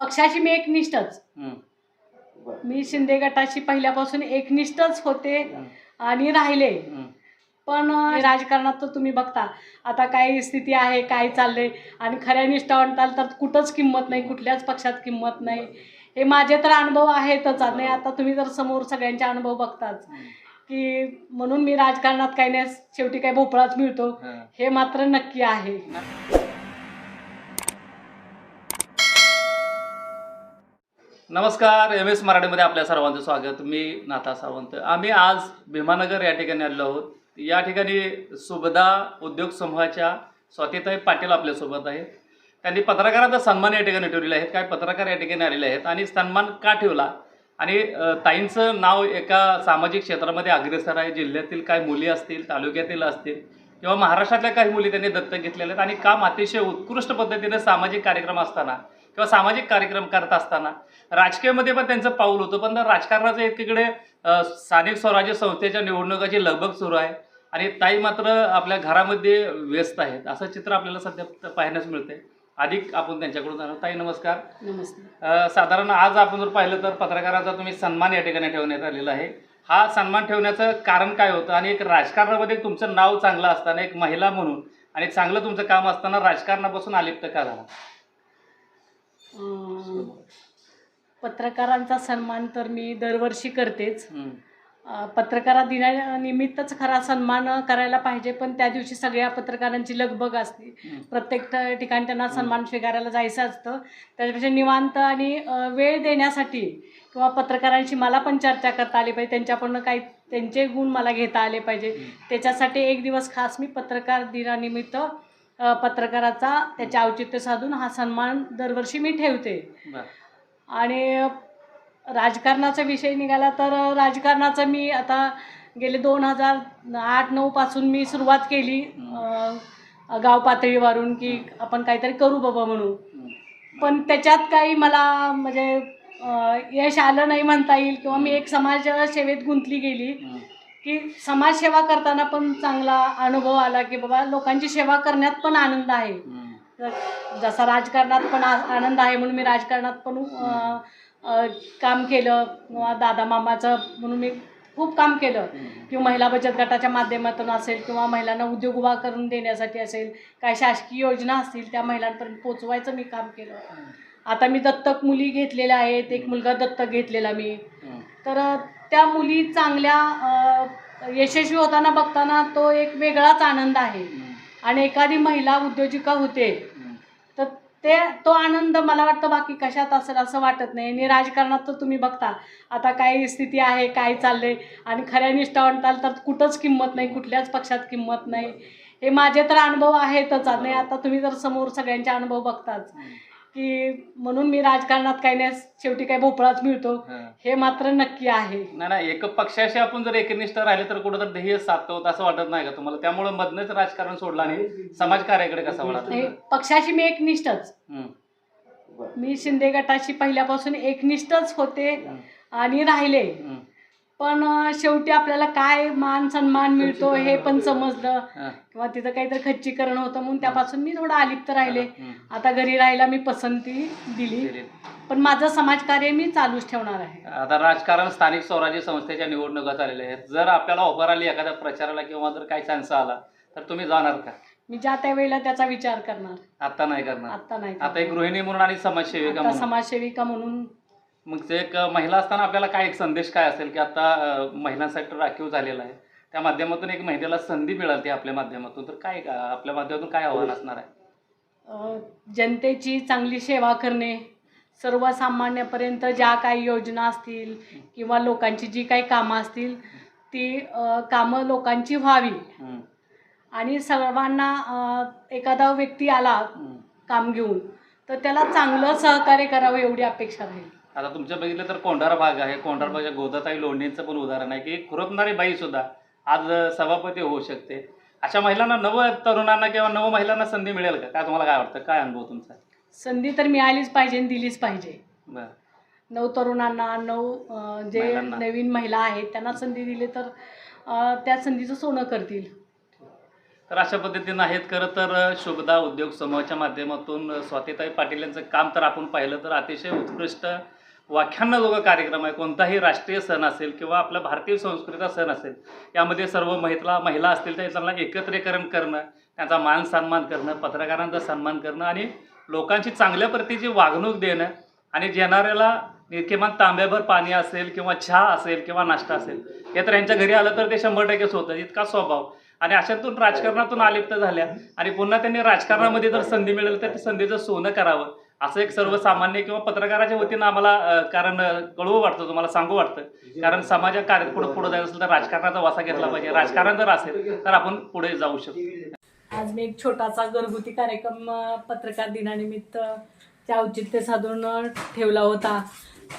पक्षाशी मी एकनिष्ठच. मी शिंदे गटाशी पहिल्यापासून एकनिष्ठच होते. आणि राहिले. पण राजकारणात तर तुम्ही बघता आता काय स्थिती आहे काय चाललंय? आणि खऱ्या निष्ठावंताल तर कुठंच किंमत नाही कुठल्याच पक्षात किंमत नाही. हे माझे तर अनुभव आहेतच. नाही आता तुम्ही तर समोर सगळ्यांचे अनुभव बघताच. की म्हणून मी राजकारणात काही नाही शेवटी काही भोपळाच मिळतो. हे मात्र नक्की आहे. नमस्कार एम एस मराठीमध्ये आपल्या सर्वांचं स्वागत. मी नाथा सावंत. आम्ही आज भीमानगर या ठिकाणी आलेलो आहोत. या ठिकाणी सुभदा उद्योग समूहाच्या स्वातीताई पाटील आपल्यासोबत आहेत. त्यांनी पत्रकारांचा सन्मान या ठिकाणी ठेवलेला आहेत काय पत्रकार या ठिकाणी आलेले आहेत आणि सन्मान का ठेवला? आणि ताईंचं नाव एका सामाजिक क्षेत्रामध्ये अग्रेसर आहे. जिल्ह्यातील काही मुली असतील तालुक्यातील असतील किंवा महाराष्ट्रातल्या काही मुली त्यांनी दत्तक घेतलेल्या आहेत. आणि काम अतिशय उत्कृष्ट पद्धतीने सामाजिक कार्यक्रम असताना किंवा सामाजिक कार्यक्रम करत असताना. राजकीयमध्ये पण त्यांचं पाऊल होतं पण राजकारणाचं एकीकडे स्थानिक स्वराज्य संस्थेच्या निवडणुकाची लगबग सुरू आहे आणि ताई मात्र आपल्या घरामध्ये व्यस्त आहेत. असं चित्र आपल्याला सध्या पाहण्यास मिळतंय. अधिक आपण त्यांच्याकडून जाणू ताई नमस्कार. नमस्ते. अ, साधारण आज आपण जर पाहिलं तर पत्रकाराचा तुम्ही सन्मान या ठिकाणी ठेवण्यात आलेला आहे. हा सन्मान ठेवण्याचं कारण काय होतं? आणि एक राजकारणामध्ये तुमचं नाव चांगलं असताना एक महिला म्हणून आणि चांगलं तुमचं काम असताना राजकारणापासून अलिप्त का झाला? पत्रकारांचा सन्मान तर मी दरवर्षी करतेच. पत्रकारा दिनानिमित्तच खरा सन्मान करायला पाहिजे पण त्या दिवशी सगळ्या पत्रकारांची लगबग असते. प्रत्येक ठिकाणी त्यांना सन्मान स्वीकारायला जायचं असतं. त्याच्यापेक्षा निवांत आणि वेळ देण्यासाठी किंवा पत्रकारांशी मला पण चर्चा करता आली पाहिजे त्यांच्याकडून काही त्यांचे गुण मला घेता आले पाहिजे. त्याच्यासाठी एक दिवस खास मी पत्रकार दिनानिमित्त पत्रकाराचा त्याचे औचित्य साधून हा सन्मान दरवर्षी मी ठेवते. आणि राजकारणाचा विषय निघाला तर राजकारणाचं मी आता गेले दोन हजार आठ नऊपासून मी सुरुवात केली. गाव पातळीवरून की आपण काहीतरी करू बाबा म्हणून. पण त्याच्यात काही मला म्हणजे यश आलं नाही म्हणता येईल किंवा मी एक समाज सेवेत गुंतली गेली. की समाजसेवा करताना पण चांगला अनुभव आला की बाबा लोकांची सेवा करण्यात पण आनंद आहे. जसा राजकारणात पण आ- आनंद आहे म्हणून मी राजकारणात पण काम केलं. किंवा दादा मामाचं म्हणून मी खूप काम केलं. किंवा महिला बचत गटाच्या माध्यमातून असेल किंवा महिलांना उद्योग उभा करून देण्यासाठी असेल काय शासकीय योजना असतील त्या महिलांपर्यंत पोचवायचं मी काम केलं. आता मी दत्तक मुली घेतलेल्या आहेत. एक मुलगा दत्तक घेतलेला मी. तर त्या मुली चांगल्या यशस्वी होताना बघताना तो एक वेगळाच आनंद आहे. आणि एखादी महिला उद्योजिका होते. तर ते तो आनंद मला वाटतं बाकी कशात असेल असं वाटत नाही. आणि राजकारणात तर तुम्ही बघता आता काय स्थिती आहे काय चाललंय? आणि खऱ्या निष्ठावंताल तर कुठंच किंमत नाही कुठल्याच पक्षात किंमत नाही. हे माझे तर अनुभव आहेतच. नाही आता तुम्ही जर समोर सगळ्यांचे अनुभव बघताच. की म्हणून मी राजकारणात काही नाही शेवटी काही भोपळाच मिळतो. हं. हे मात्र नक्की आहे. नाही नाही एक पक्षाशी आपण जर एकनिष्ठ राहिले तर कुठं तर ध्येय साधतो होतं असं वाटत नाही का तुम्हाला? त्यामुळे मधनच राजकारण सोडलं आणि समाजकार्याकडे कसा हे वळाला पक्षाशी मी एकनिष्ठच. हं, मी शिंदे गटाशी पहिल्यापासून एकनिष्ठच होते आणि राहिले. हं, पण शेवटी आपल्याला काय मान सन्मान मिळतो हे पण समजलं. किंवा तिथं काहीतरी खच्चीकरण होतं म्हणून त्यापासून मी थोडं अलिप्त राहिले. आता घरी राहायला मी पसंती दिली. पण माझं समाजकार्य मी चालूच ठेवणार आहे. आता राजकारण स्थानिक स्वराज्य संस्थेच्या निवडणुका झालेल्या आहेत. जर आपल्याला ऑफर आली एखाद्या प्रचाराला किंवा जर काही चान्स आला तर तुम्ही जाणार का? मी ज्या त्या वेळेला त्याचा विचार करणार. आता नाही करणार. आता नाही आता एक गृहिणी म्हणून आणि समाजसेविका समाजसेविका म्हणून मग ते एक महिला असताना आपल्याला काय एक संदेश काय असेल की आता महिलांसाठी राखीव झालेला आहे त्या माध्यमातून एक महिलेला संधी मिळाली आपल्या माध्यमातून तर काय का- आपल्या माध्यमातून काय आव्हान असणार आहे? जनतेची चांगली सेवा करणे सर्वसामान्यपर्यंत ज्या काही योजना असतील किंवा लोकांची जी काही कामं असतील ती कामं लोकांची व्हावी. आणि सर्वांना एखादा व्यक्ती आला. काम घेऊन तर त्याला चांगलं सहकार्य करावं एवढी अपेक्षा राहील. आता तुमच्या बघितलं तर कोंढारा भाग आहे. कोंढारा भागाच्या गोदाताई लोंढेंचं पण उदाहरण आहे की खुरपणारी बाई सुद्धा आज सभापती होऊ शकते. अशा महिलांना नव तरुणांना किंवा नव महिलांना संधी मिळेल का? काय तुम्हाला काय वाटतं? काय अनुभव तुमचा? संधी तर मिळालीच पाहिजे आणि दिलीच पाहिजे. बरं. नऊ तरुणांना नऊ जे महिलांना. नवीन महिला आहेत त्यांना संधी दिली तर अ, त्या संधीचं सोनं करतील. तर अशा पद्धतीनं आहेत खरं तर शुभदा उद्योग समूहाच्या माध्यमातून स्वातीताई पाटील यांचं काम तर आपण पाहिलं तर अतिशय उत्कृष्ट व्याख्यानाजोगा कार्यक्रम आहे. कोणताही राष्ट्रीय सण असेल किंवा आपला भारतीय संस्कृतीचा सण असेल यामध्ये सर्व महिला महिला असतील तर त्यांना एकत्रीकरण करणं त्यांचा मान सन्मान करणं पत्रकारांचा सन्मान करणं आणि लोकांची चांगल्या प्रतीची वागणूक देणं आणि जेणाऱ्याला किमान तांब्याभर पाणी असेल किंवा चहा असेल किंवा नाश्ता असेल हे तर यांच्या घरी आलं तर ते शंभर टक्केच होतं. इतका स्वभाव. आणि अशातून राजकारणातून आलिप्त झाल्या आणि पुन्हा त्यांनी राजकारणामध्ये जर संधी मिळेल तर त्या संधीचं सोनं करावं. असं एक सर्वसामान्य किंवा पत्रकाराच्या वतीनं आम्हाला कारण कळवू वाटतं तुम्हाला सांगू वाटतं. कारण समाजात कार्य पुढे पुढे जायचं असेल तर राजकारणाचा वासा घेतला पाहिजे. राजकारण जर असेल तर आपण पुढे जाऊ शकतो. आज मी एक छोटासा घरगुती कार्यक्रम पत्रकार दिनानिमित्त त्या औचित्य साधून ठेवला होता.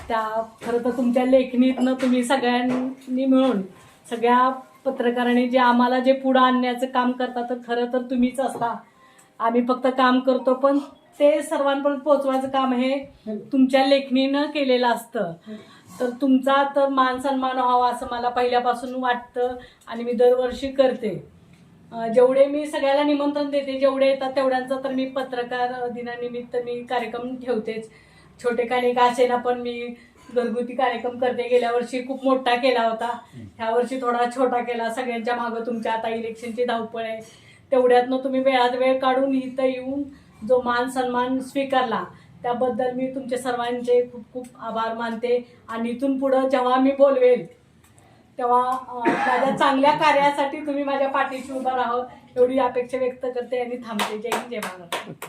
त्या खरं तर तुमच्या लेखणीतनं तुम्ही सगळ्यांनी मिळून सगळ्या पत्रकारांनी जे आम्हाला जे पुढं आणण्याचं काम करता तर खरं तर तुम्हीच असता. आम्ही फक्त काम करतो पण ते सर्वांपर्यंत पोचवायचं काम हे तुमच्या लेखणीनं केलेलं असतं. तर तुमचा तर मान सन्मान व्हावा असं मला पहिल्यापासून वाटतं आणि मी दरवर्षी करते. जेवढे मी सगळ्याला निमंत्रण देते जेवढे येतात तेवढ्यांचं तर मी पत्रकार दिनानिमित्त मी कार्यक्रम ठेवतेच. छोटे काही का असेना पण मी घरगुती कार्यक्रम करते. गेल्या वर्षी खूप मोठा केला होता. ह्या वर्षी थोडा छोटा केला. सगळ्यांच्या मागं तुमच्या आता इलेक्शनची धावपळ आहे. तेवढ्यातनं तुम्ही वेळात वेळ काढून इथं येऊन जो मान सन्मान स्वीकारला त्याबद्दल मी तुमचे सर्वांचे खूप खूप आभार मानते. आणि इथून पुढं जेव्हा मी बोलवेल तेव्हा माझ्या चांगल्या कार्यासाठी तुम्ही माझ्या पाठीशी उभा राहावं एवढी अपेक्षा व्यक्त करते आणि थांबते. जय हिंद जय महाराष्ट्र